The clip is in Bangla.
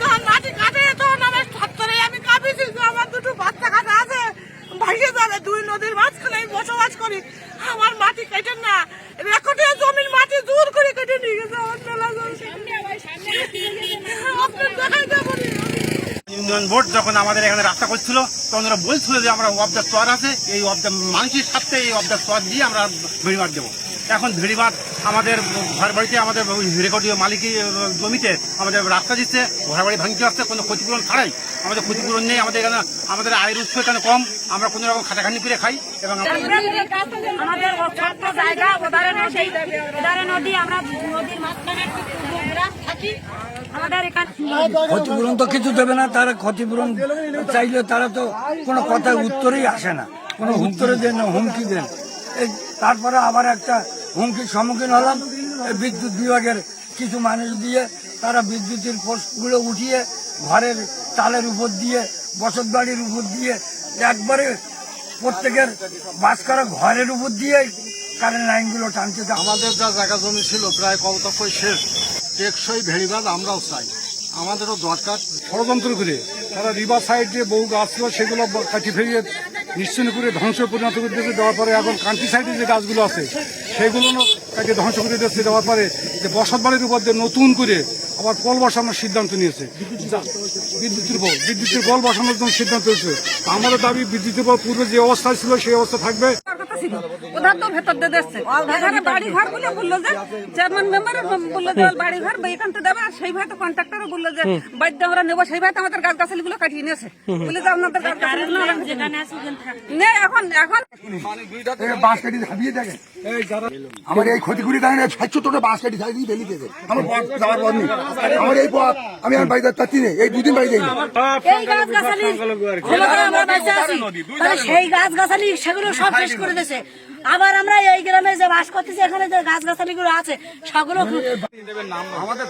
তখন মাটি কাটে আমি আমার দুটো বাচ্চা আছে। ভাইয়ে যাবে দুই নদীর মাঝখানে আমি বসবাস করি। আমার মাটি না জমির মাটি দূর করে কেটে নিয়ে গেছে বোর্ড যখন আমাদের এখানে রাস্তা করছিল, তখন ওরা বলছিল যে আমরা অবদার চর আছে, এই অবদার মানুষের সাথে এই অবদার চর দিয়ে আমরা ভেড়িমাঠ দেবো। এখন ভেড়িমাঠ আমাদের ঘর বাড়িতে আমাদের রেকর্ডীয় মালিকি জমিতে আমাদের রাস্তা দিচ্ছে ঘর বাড়ি ভাঙতে আসছে কোনো ক্ষতিপূরণ ছাড়াই। আমাদের ক্ষতিপূরণ নেই আমাদের এখানে আমাদের আয়ের উৎস এখানে কম আমরা কোনো রকম খাটাখানি করে খাই এবং আমাদের ছোট্ট জায়গা ওধারে নদী ওধারে নদী আমরা নদীর মাঝখানে থাকি। ক্ষতিপূরণ তো কিছু দেবে না তারা ক্ষতিপূরণ চাইলে তারা তো কোনো কথার উত্তরেই আসে না। কোনো উত্তরে দেন না হুমকি দেন। তারপরে আবার একটা হুমকির সম্মুখীন হলাম। বিদ্যুৎ বিভাগের কিছু মানুষ দিয়ে তারা বিদ্যুতের পোস্টগুলো উঠিয়ে ঘরের চালের উপর দিয়ে বসত বাড়ির উপর দিয়ে একবারে প্রত্যেকের বাস করা ঘরের উপর দিয়ে কারেন্ট লাইনগুলো টানতে থাকে। আমাদের যা জায়গা জমি ছিল প্রায় কবতক্ষই শেষ। টেকসই ভেড়িবাদ আমরাও চাই। আমাদেরও দরকার। ষড়যন্ত্র করে তারা রিভার সাইড সাইডে বহু গাছ ছিল সেগুলো কাটি ফেরিয়ে নিশ্চিন্ন ধ্বংস পরিণত করে দিয়েছে, দেওয়ার পরে এখন কান্ট্রি সাইডে যে গাছগুলো আছে, সেগুলো তাকে ধ্বংস করে দিয়েছে, দেওয়ার পরে যে বসত বাড়ির উপর দিয়ে নতুন করে আবার কল বসানোর সিদ্ধান্ত নিয়েছে। বিদ্যুতের পর বিদ্যুতের বল বসানোর জন্য সিদ্ধান্ত হয়েছে। আমাদের দাবি বিদ্যুতের পর পূর্বে যে অবস্থা ছিল, সেই অবস্থা থাকবে। ছিল ওদের তো ভেতর দিয়ে দিচ্ছে এখানে বাড়ি ঘর বলে বলল যে চেয়ারম্যান মেম্বার বলল যে বাড়ি ঘর এখান থেকে দেবে আর সেই ভাইতে কন্ট্রাক্টরও বলল যে বাড়িতে আমরা নেব সেই ভাই তো আমাদের গাছ গাছালি গুলো কাটিয়ে নিয়েছে বলে যে আপনাদের গাছ গাছালি এখন এখন কাটি ভাবিয়ে দেখেন আমার এই ক্ষতিগুলি দেখেন সাতশো তোটা বাঁশ কাটি দিয়ে ফেলি দিয়েছে আমার পথ যাওয়ার পথ নেই। আমার এই পথ আমি আমার বাড়িতে নেই। এই দুদিন বাড়ি যাই সেই গাছ গাছালি সেগুলো সব শেষ করে দিয়েছে। আবার আমরা এই গ্রামে যে বাস করতেছি এখানে যে গাছ গাছালি গুলো আছে সেগুলো আমাদের